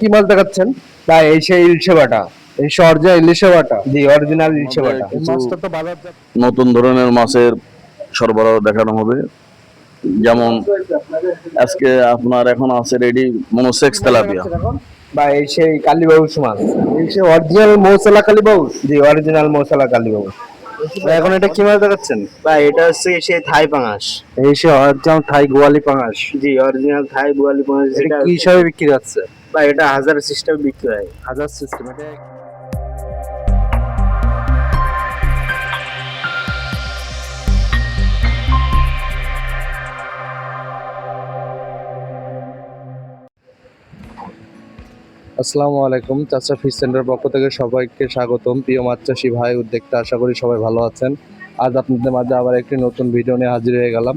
কি মাছ দেখাচ্ছেন? বা এই সেই ইলশে বাটা এই সরজা ইলিশে বাটা জি অরিজিনাল ইলশে বাটা এই মাছটা তো বাজারজাত নতুন ধরনের মাছের সরবরাহ দেখানো হবে। যেমন আজকে আপনার এখন আছে রেডি মনোসেক্স তেলাপিয়া। বা এই সেই কালীবাবুস মাছ। এই সে অরিজিনাল মৌসলা কালী বাউস জি অরিজিনাল মশলা কালীবাবু এখন এটা কি মাছ দেখাচ্ছেন? বা এটা হচ্ছে সেই থাই পাঙাশ। এই সে অরিজিনাল থাই গোয়ালি পাঙাশ। জি অরিজিনাল থাই বুয়ালি পাঙাশ এটা কি হিসাবে বিক্রি যাচ্ছে বা এটা হাজার সিস্টেম বিক্রি হয়। হাজার সিস্টেম এটা আসসালামু আলাইকুম চাচা ফিশ সেন্টার পক্ষ থেকে সবাইকে স্বাগতম। প্রিয় মাছ চাষি ভাই উদ্যোক্তা আশা করি সবাই ভালো আছেন। আজ আপনাদের মাঝে আবার একটি নতুন ভিডিও নিয়ে হাজির হয়ে গেলাম।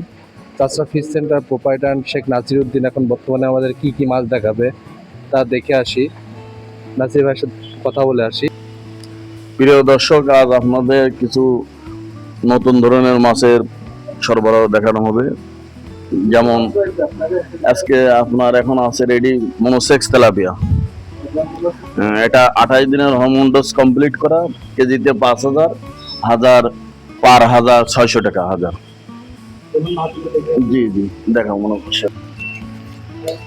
Chacha fish centre proprietor Sheikh Nasir Uddin এখন বর্তমানে আমাদের কি কি মাছ দেখাবে? তা দেখে আসি। নাসির ভাইয়ের সাথে কথা বলে আসি। প্রিয় দর্শক, আজ আপনাদের কিছু নতুন ধরনের মাছের সরবরাহ দেখানো হবে। যেমন আজকে আপনার এখন আছে রেডি মনোসেক্স তেলাপিয়া এটা আঠাশ দিনের হরমোন ডোজ কমপ্লিট করা, কেজিতে পাঁচ হাজার হাজার পার হাজার ছয়শো টাকা, হাজার। জি জি দেখা মনে করছে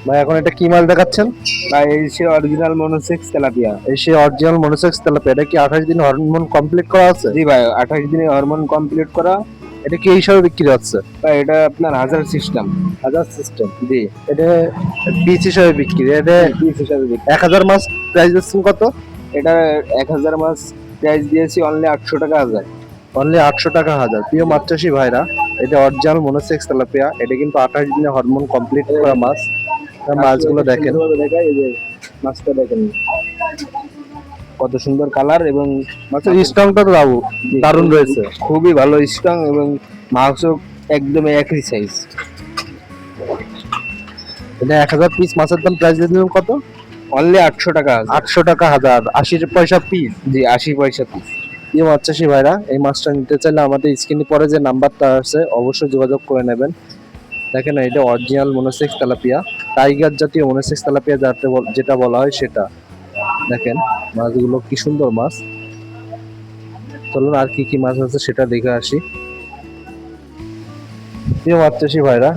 ভাই এখন এটা কি মাছ দেখাচ্ছেন? বা এই সেই অরিজিনাল মনোসেক্স তেলাপিয়া। এই সে অরিজিনাল মনোসেক্স তেলাপিয়া এটা কি আঠাশ দিন হরমোন কমপ্লিট করা আছে? জি ভাই আঠাশ দিনে হরমোন কমপ্লিট করা। এটা কি হিসাবে বিক্রি হচ্ছে? বা এটা আপনার হাজার সিস্টেম হাজার সিস্টেম জি। এটা পিস হিসাবে বিক্রি এটা পিস হিসাবে বিক্রি। এক হাজার মাছ প্রাইস দিচ্ছেন কত? এটা এক হাজার মাছ প্রাইস দিয়েছি অনলি আটশো টাকা হাজার। অনলি আটশো টাকা হাজার। প্রিয় মাছ চাষি ভাইরা এটা অরিজিনাল মনোসেক্স তেলাপিয়া এটা কিন্তু আঠাশ দিনে হরমোন কমপ্লিট করা মাছ। মাছগুলো দেখেন। মাছটা দেখেন। কত সুন্দর কালার এবং মাছের স্ট্রংটা তো দারুণ দারুণ রয়েছে। খুবই ভালো স্ট্রং এবং মাংস একদম একই সাইজ এটা এক হাজার পিস মাছের দাম প্রাইস দিয়ে কত? অনলি আটশো টাকা আটশো টাকা হাজার আশি পয়সা পিস জি আশি পয়সা পিস প্রিয় মাছ চাষি ভাইরা এই মাছটা নিতে চাইলে আমাদের স্ক্রিনে পরে যে নাম্বারটা আছে অবশ্যই যোগাযোগ করে নেবেন। দেখেন এটা অরিজিনাল মনোসেক্স তেলাপিয়া টাইগার জাতীয় মনোসেক্স তেলাপিয়া যাতে যেটা বলা হয় সেটা। দেখেন মাছগুলো কি সুন্দর মাছ। চলুন আর কি কি মাছ আছে সেটা দেখে আসি। প্রিয় মাছ চাষি ভাইরা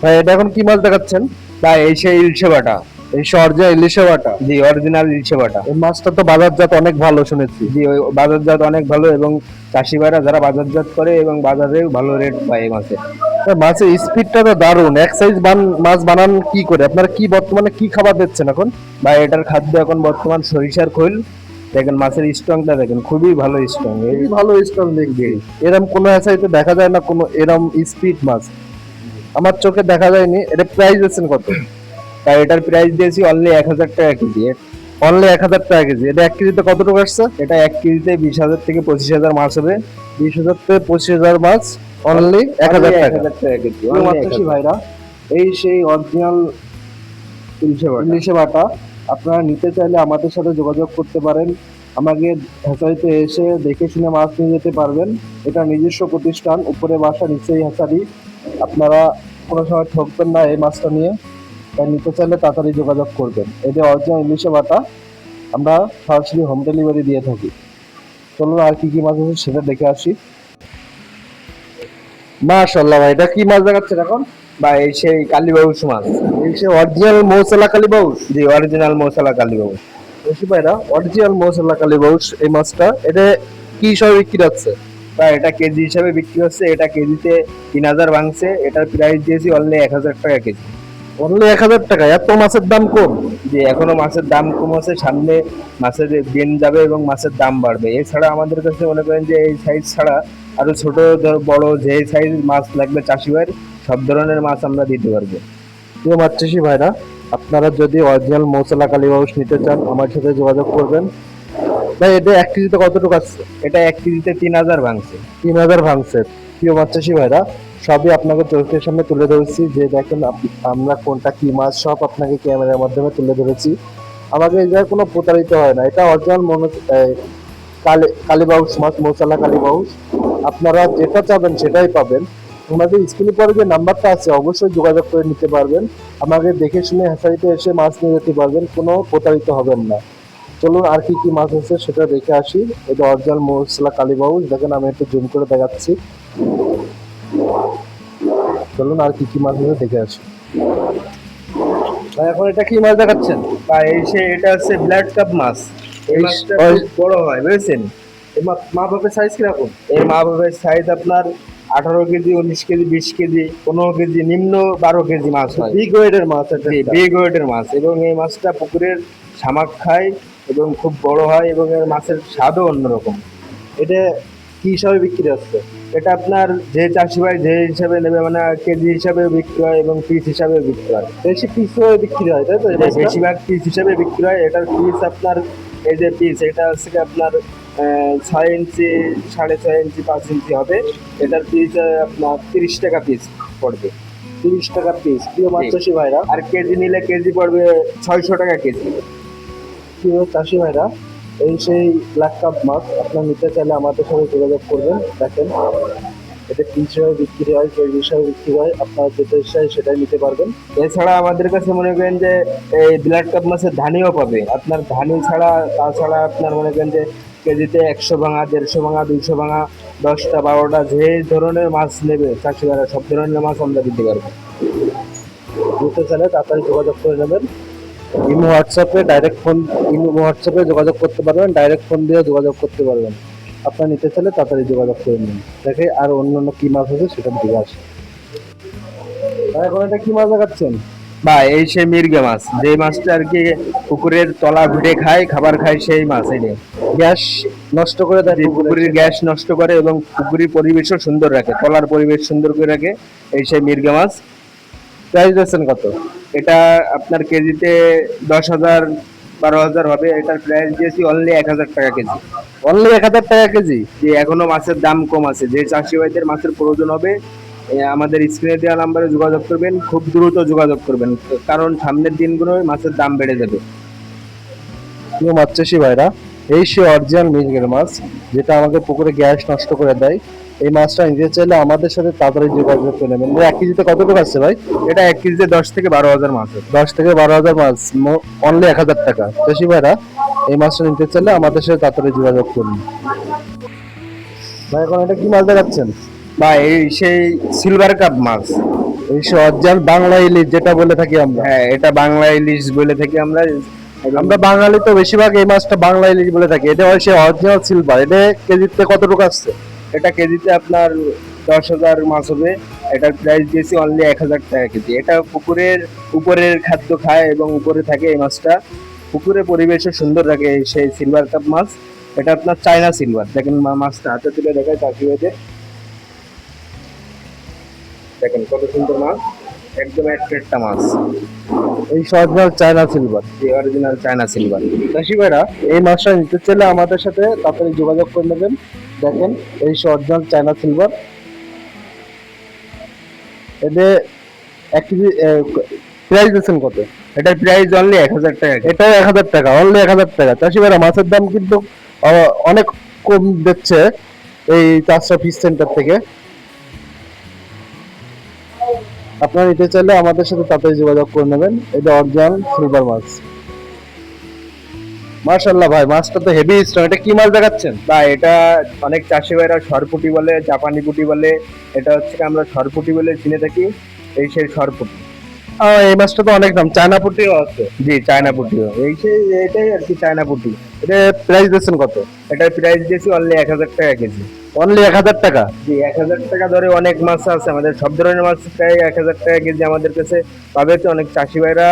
ভাই এটা এখন কি মাছ দেখাচ্ছেন? বা এই সেই ইলশে বাটা। এই সরজা ইলিশে বাটা? জি অরিজিনাল ইলিশে বাটা। এই মাছটা তো বাজারজাত অনেক ভালো শুনেছি। জি ওই বাজারজাত অনেক ভালো এবং চাষি ভাইরা যারা বাজারজাত করে এবং বাজারে ভালো রেট পায় এই মাছে। মাছের স্পিডটা তো দারুণ। এক সাইজ মাছ বানান কি করে? আপনারা কি বর্তমানে কি খাবার দিচ্ছেন এখন? বা এটার খাদ্য এখন বর্তমান সরিষার খোল। দেখেন মাছের স্ট্রংটা দেখেন খুবই ভালো স্ট্রং এই ভালো স্ট্রং দেখবি এরম কোনো এসাইতে দেখা যায় না কোনো এরম স্পিড মাছ? আমার চোখে দেখা যায়নি। এটা প্রাইস দিচ্ছেন কত? তাই এটার প্রাইস দিয়েছি অনলি এক হাজার টাকা কেজি। অনলি এক হাজার টাকা কেজি। এটা এক কেজিতে কত টাকা আসছে? এটা এক কেজিতে বিশ হাজার থেকে পঁচিশ হাজার মাছ হবে। বিশ হাজার থেকে পঁচিশ হাজার মাছ অনলি এক হাজার টাকা। ভাইরা। এই সেই অরিজিনাল ইলিশে বাটা। আপনারা নিতে চাইলে আমাদের সাথে যোগাযোগ করতে পারেন। আমাকে হ্যাচারিতে এসে দেখে শুনে মাছ নিয়ে যেতে পারবেন। এটা নিজস্ব প্রতিষ্ঠান উপরে বাসা নিচেই হ্যাচারি আপনারা কোনো সময় ঠকবেন না এই মাছটা নিয়ে। তাই নিতে চাইলে তাড়াতাড়ি যোগাযোগ করবেন। এটা অরিজিনাল ইলিশে বাটা। আমরা সরাসরি হোম ডেলিভারি দিয়ে থাকি। চলুন আর কি কি মাছ আছে সেটা দেখে আসি। মাশাল্লাহ ভাই এটা কি মাছ দেখাচ্ছেন এখন? বা এই সেই কালীবাবুস মাছ। এই সে অরিজিনাল মৌসলা কালী বাউস জি অরিজিনাল মৌসালা কালীবাবু বেশি ভাইরা অরিজিনাল মৌসলা কালী বাউস এই মাছটা। এটা কি হিসাবে বিক্রি হচ্ছে? বা এটা কেজি হিসাবে বিক্রি হচ্ছে। এটা কেজিতে তিন হাজার ভাঙছে। এটার প্রাইস দিয়েছি অনলি এক হাজার টাকা কেজি। অনলি এক হাজার টাকা। এত মাছের দাম কম। যে এখনও মাছের দাম কমেছে সামনে মাছের দিন যাবে এবং মাছের দাম বাড়বে। এছাড়া আমাদের কাছে মনে করেন যে এই সাইজ ছাড়া আরও ছোট বড় যে সাইজ মাছ লাগবে চাষি ভাইয়ের সব ধরনের মাছ আমরা দিতে পারব। প্রিয় মাছ চাষি ভাইরা আপনারা যদি অরিজিনাল মৌসলা কালী বাউস নিতে চান আমার সাথে যোগাযোগ করবেন। ভাই এটা এক কেজিতে কতটুকু আসছে এটা এক কেজিতে তিন হাজার ভাঙছে। তিন হাজার ভাঙছে। প্রিয় মাছ চাষি ভাইরা সবই আপনাকে চোখের সামনে তুলে ধরেছি। যে দেখেন আমরা কোনটা কি মাছ, সব আপনাকে ক্যামেরার মাধ্যমে তুলে ধরেছি। আমাকে এই জায়গায় কোনো প্রতারিত হয় না। এটা অরিজিনাল মনে কালী, কালীবাউস, মাছ মৌসালা কালীবাউস। আপনারা যেটা চাবেন সেটাই পাবেন। আমাদের স্ক্রিনে পরে যে নাম্বারটা আছে, অবশ্যই যোগাযোগ করে নিতে পারবেন। আমাকে দেখে শুনে হ্যাচারিতে এসে মাছ নিয়ে যেতে পারবেন, কোনো প্রতারিত হবেন না। চলুন আর কি কি মাছ আছে সেটা দেখে আসি। এটা অরিজিনাল মশলা কালীবাবু দেখেন আমি একটু জুম করে দেখাচ্ছি। চলুন আর কি কি মাছ আছে দেখে আসি। ভাই এখন এটা কি মাছ দেখাচ্ছেন? বা এই সে এটা হচ্ছে ব্লাড কাপ মাছ। এই মাছটা বড় হয় বুঝেছেন? মা- বাপের সাইজ কীরকম? এই মা বাবার সাইজ আপনার আঠারো কেজি উনিশ কেজি বিশ কেজি পনেরো কেজি নিম্ন বারো কেজি মাছ হয়। বিগ ওয়েটের মাছ এটা বিগ ওয়েটের মাছ। এবং এই মাছটা পুকুরের শামাক খায় এবং খুব বড় হয় এবং এর মাছের স্বাদও অন্যরকম। এটা কি হিসাবে বিক্রি হচ্ছে? এটা আপনার যে চাষি ভাই যে হিসাবে নেবে মানে কেজি হিসাবে বিক্রি হয় এবং পিস হিসাবে বিক্রি হয়। বেশি পিস হয়ে বিক্রি হয় তাই তো? এটা মাছটা? বেশিরভাগ পিস হিসাবে বিক্রি হয়। এটার পিস আপনার এই যে পিস এটা হচ্ছে কি আপনার ছয় ইঞ্চি সাড়ে ছয় ইঞ্চি পাঁচ ইঞ্চি হবে। এটার পিস আপনার তিরিশ টাকা পিস পড়বে। তিরিশ টাকা পিস প্রিয় মাছ চাষি ভাইরা। আর কেজি নিলে কেজি পড়বে ছয়শো টাকা কেজি। প্রিয় চাষি ভাইরা এই সেই ব্ল্যাক কাপ মাছ আপনার নিতে চাইলে আমাদের সাথে যোগাযোগ করবেন, দেখেন। এটা হিসাবে বিক্রি হয় কেজি হিসাবে বিক্রি হয়, আপনার যেটা হিসাবে সেটাই নিতে পারবেন। এছাড়া আমাদের কাছে মনে করেন যে এই ব্ল্যাক কাপ মাছের ধানিও পাবে। আপনার ধানি ছাড়া, তাছাড়া আপনার মনে করেন যে কেজিতে একশো ভাঙা, দেড়শো ভাঙা, দুইশো ভাঙা, দশটা, বারোটা, যে ধরনের মাছ নেবে, চাষিরা, সব ধরনের মাছ আমরা দিতে পারব। নিতে চাইলে তাড়াতাড়ি যোগাযোগ করে নেবেন। ইমো হোয়াটসঅ্যাপে ডাইরেক্ট ফোন ইমো হোয়াটসঅ্যাপে যোগাযোগ করতে পারবেন ডাইরেক্ট ফোন দিয়ে যোগাযোগ করতে পারবেন। আপনার নিতে চাইলে তাড়াতাড়ি যোগাযোগ করে নিন। দেখে আর অন্য অন্য কি মাছ আছে সেটা দিকে আসে এখন এটা কি মাছ দেখাচ্ছেন? বা এই সেই মির্গে মাছ। যে মাছটা আর কি পুকুরের তলা ঘুরে খায় খাবার খায় সেই মাছ এই গ্যাস নষ্ট করে দেয় পুকুরের গ্যাস নষ্ট করে এবং পুকুরের পরিবেশও সুন্দর রাখে তলার পরিবেশ সুন্দর করে রাখে এই সেই মির্গে মাছ। প্রাইস দিচ্ছেন কত? এটা আপনার কেজিতে দশ হাজার বারো হাজার হবে। এটার প্রাইস দিয়েছি অনলি এক হাজার টাকা কেজি। অনলি এক হাজার টাকা কেজি? যে এখনও মাছের দাম কম আছে। যে চাষি ভাইদের মাছের প্রয়োজন হবে আমাদের স্ক্রিনে দেওয়া নাম্বারে যোগাযোগ করবেন। খুব দ্রুত যোগাযোগ করবেন কারণ সামনের দিনগুলোয় মাছের দাম বেড়ে যাবে। মাছ চাষি ভাইরা এই সে অরিজিনাল মির্গের মাছ যেটা আমাকে পুকুরে গ্যাস নষ্ট করে দেয়। এই মাছটা নিতে চাইলে আমাদের সাথে তাড়াতাড়ি যোগাযোগ করে নেবেন। এক কেজিতে কত টাকা আছে ভাই? এটা এক কেজিতে দশ থেকে বারো হাজার মাছ দশ থেকে বারো হাজার মাছ অনলি এক হাজার টাকা। চাষি ভাইরা এই মাছটা নিতে চাইলে আমাদের সাথে তাড়াতাড়ি যোগাযোগ করুন। ভাই এখন এটা কি মাছ দেখাচ্ছেন? বা এই সেই সিলভার কাপ মাছ। এই সে অরিজিনাল বাংলা ইলিশ যেটা বলে থাকি আমরা। হ্যাঁ এটা বাংলা ইলিশ বলে থাকি আমরা। আমরা বাঙালি তো বেশিরভাগ এই মাছটা বাংলা ইলিশ বলে থাকি। এটা হয় সে অরিজিনাল সিলভার এটা কেজিতে কত টাকা আসছে? এটা কেজিতে আপনার দশ হাজার মাছ হবে। এটার প্রাইস দিয়েছি অনলি এক হাজার টাকা কেজি। এটা পুকুরের উপরের খাদ্য খায় এবং উপরে থাকে এই মাছটা। পুকুরে পরিবেশও সুন্দর রাখে সেই সিলভার কাপ মাছ। এটা আপনার চায়না সিলভার দেখেন মাছটা হাতে তুলে দেখায় চাকরি হয়েছে দেখেন কত সুন্দর মাছ। একদম একটা মাছ। এই অরিজিনাল চায়না সিলভার যে অরিজিনাল চায়না সিলভার চাষি ভাইরা, এই মাছটা নিতে চাইলে আমাদের সাথে তাড়াতাড়ি যোগাযোগ করে নেবেন। দেখেন এই অরিজিনাল চায়না সিলভার এতে এক কেজি প্রাইস দিচ্ছেন কত? এটার প্রাইস অনলি এক হাজার টাকা। এটাও এক হাজার টাকা অনলি এক হাজার টাকা। চাষি ভাইরা মাছের দাম কিন্তু অনেক কম দিচ্ছে এই চাষটা ফিশ সেন্টার থেকে। আপনারা নিতে চাইলে আমাদের সাথে তাড়াতাড়ি যোগাযোগ করে নেবেন। এটা অরিজিনাল সিলভার মাছ। মার্শাল্লাহ ভাই, মাছটা তো হেভি স্ট্রং এটা কি মাছ দেখাচ্ছেন? বা এটা অনেক চাষি ভাইরা সরপুটি বলে, জাপানি পুটি বলে, এটা হচ্ছে আমরা সরপুটি বলে চিনে থাকি, এই সেই সরপুটি। এই মাছটা তো অনেক দাম। চায়না পুটিও আছে। জি চায়না পুটিও। এই এটাই আর কি চায়না পুটি। এটা প্রাইস দিচ্ছেন কত? এটার প্রাইস দিয়েছি অনলি এক হাজার টাকা কেজি। অনলি এক হাজার টাকা? জি এক হাজার টাকা ধরে অনেক মাছ আছে। আমাদের সব ধরনের মাছ প্রায় এক হাজার টাকা কেজি আমাদের কাছে। পাবে তো অনেক চাষি ভাইরা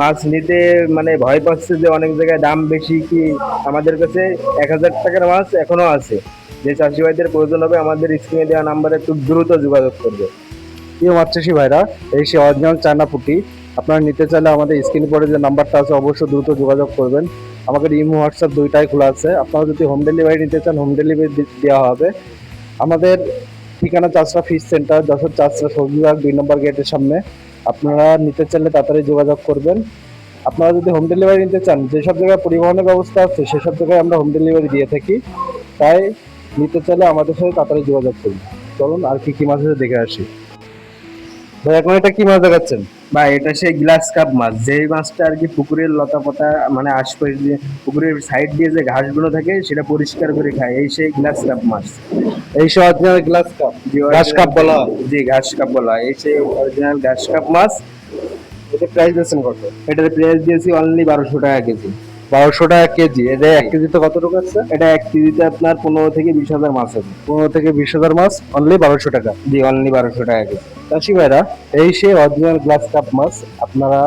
মাছ নিতে মানে ভয় পাচ্ছে যে অনেক জায়গায় দাম বেশি কি আমাদের কাছে এক হাজার টাকার মাছ এখনও আছে। যে চাষি ভাইদের প্রয়োজন হবে আমাদের স্ক্রিনে দেওয়া নাম্বারে খুব দ্রুত যোগাযোগ করবে। প্রিয় মাছ ভাইরা, এই সে অরিজিনাল চায়না পুটি, আপনারা নিতে চাইলে আমাদের স্ক্রিন পরে যে নাম্বারটা আছে, অবশ্যই দ্রুত যোগাযোগ করবেন। আমাদের ইমো, হোয়াটসঅ্যাপ দুইটাই খোলা আছে। আপনারা যদি হোম ডেলিভারি নিতে চান, হোম ডেলিভারি দেওয়া হবে। আমাদের ঠিকানা চাষরা ফিশ সেন্টার, যশোর চাষরা সবজি বাগ, দুই নম্বর গেটের সামনে। আপনারা নিতে চাইলে তাড়াতাড়ি যোগাযোগ করবেন। আপনারা যদি হোম ডেলিভারি নিতে চান, যেসব জায়গায় পরিবহনের ব্যবস্থা আছে, সেসব জায়গায় আমরা হোম ডেলিভারি দিয়ে থাকি। তাই নিতে চাইলে আমাদের সাথে তাড়াতাড়ি যোগাযোগ করুন। চলুন আর কি কি মাছ দেখে আসি। ভাই এখন এটা কি মাছ দেখাচ্ছেন? বা এটা সেই গ্লাস কাপ মাছ। যেই মাছটা আর কি পুকুরের লতা পাতা মানে আশপাশ দিয়ে পুকুরের সাইড দিয়ে যে ঘাসগুলো থাকে সেটা পরিষ্কার করে খায়। এই সেই গ্লাস কাপ মাছ। এই সব অরিজিনাল গ্লাস কাপ? ঘাস কাপ বলা। জি ঘাস কাপ বলা এই সেই অরিজিনাল ঘাস কাপ মাছ। এটা প্রাইস দিচ্ছেন কত? এটার প্রাইস দিয়েছি অনলি বারোশো টাকা কেজি। বারোশো টাকা কেজি। এটা এক কেজিতে কত টাকা আছে? এটা এক কেজিতে আপনার পনেরো থেকে বিশ হাজার মাছ আছে। পনেরো থেকে বিশ হাজার মাছ অনলি বারোশো টাকা। জি অনলি বারোশো টাকা কেজি। চাষি ভাইরা এই সে অরিজিনাল গ্লাস কাপ মাছ আপনারা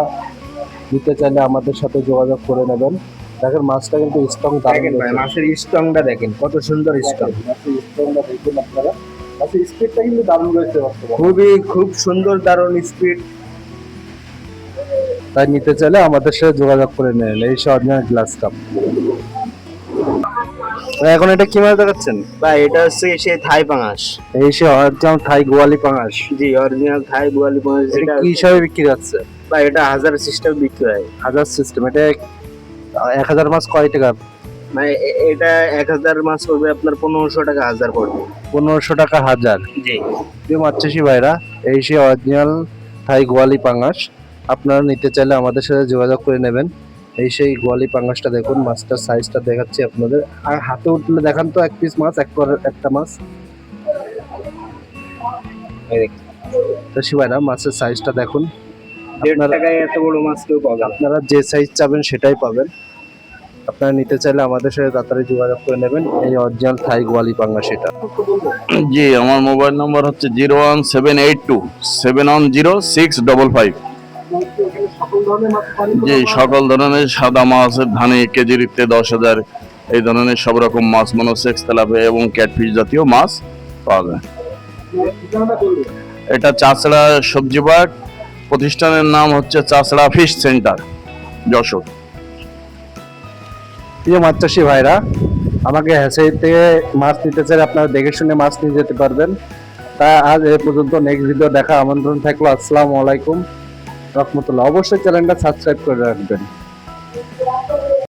নিতে চাইলে আমাদের সাথে যোগাযোগ করে নেবেন। দেখেন মাছটা কিন্তু স্ট্রং দেখেন ভাই মাছের স্টংটা দেখেন কত সুন্দর স্ট্রং মাছের স্ট্রংটা দেখুন আপনারা। মাছের স্পিডটা কিন্তু দারুণ রয়েছে খুবই খুব সুন্দর দারুণ স্পিড তাই নিতে চাইলে আমাদের সাথে যোগাযোগ করে নেন এই সে অরিজিনাল গ্লাস কাপ। এখন এটা কি মাছ দেখাচ্ছেন? বা এটা হচ্ছে সেই থাই পাঙাশ। এই সে অরিজিনাল থাই গোয়ালি পাঙাশ। জি অরিজিনাল থাই বুয়ালি পাঙাশ এটা কি হিসাবে বিক্রি যাচ্ছে বা এটা হাজার সিস্টেম বিক্রি হয়। হাজার সিস্টেম এটা এক- হাজার মাছ কয় টাকা? মানে এটা এক হাজার মাছ পড়বে আপনার পনেরোশো টাকা হাজার পড়বে। পনেরোশো টাকা হাজার? জি। প্রিয় ভাইরা এই সে অরিজিনাল থাই গোয়ালি পাঙ্গাস আপনারা নিতে চাইলে আমাদের সাথে যোগাযোগ করে নেবেন। এই সেই গোয়ালি পাঙ্গাসটা দেখুন মাছটার সাইজটা দেখাচ্ছি আপনাদের। আর হাতে উঠলে দেখান তো এক পিস মাছ এক একটা মাছ। এই দেখুন। চাষি ভাইরা মাছের সাইজটা দেখুন। আপনারা- এত বড় মাছ কেউ পাবে না। আপনারা যে সাইজ চাবেন সেটাই পাবেন। আপনারা নিতে চাইলে আমাদের সাথে তাড়াতাড়ি যোগাযোগ করে নেবেন। এই অরিজিনাল থাই গোয়ালি পাঙ্গাস এটা। জি আমার মোবাইল নম্বর হচ্ছে zero one seven eight two seven one zero six double five জি সকল ধরনের সাদা মাছের ধানে কেজিতে দশ হাজার এই ধরনের সব রকম মাছ মনোসেক্স তেলাপে এবং ক্যাটফিশ জাতীয় মাছ পাওয়া যায়। এটা চাষড়া সবজি বাগ প্রতিষ্ঠানের নাম হচ্ছে চাষড়া ফিশ সেন্টার যশোর। প্রিয় মাছ চাষি ভাইরা আমাকে হ্যাসাই থেকে মাছ নিতে চাইলে আপনারা দেখে শুনে মাছ নিয়ে যেতে পারবেন। তা আজ এ পর্যন্ত নেক্সট ভিডিও দেখা আমন্ত্রণ থাকল আসসালামু আলাইকুম। রহমতুল্লাহ। অবশ্যই চ্যানেলটা সাবস্ক্রাইব করে রাখবেন।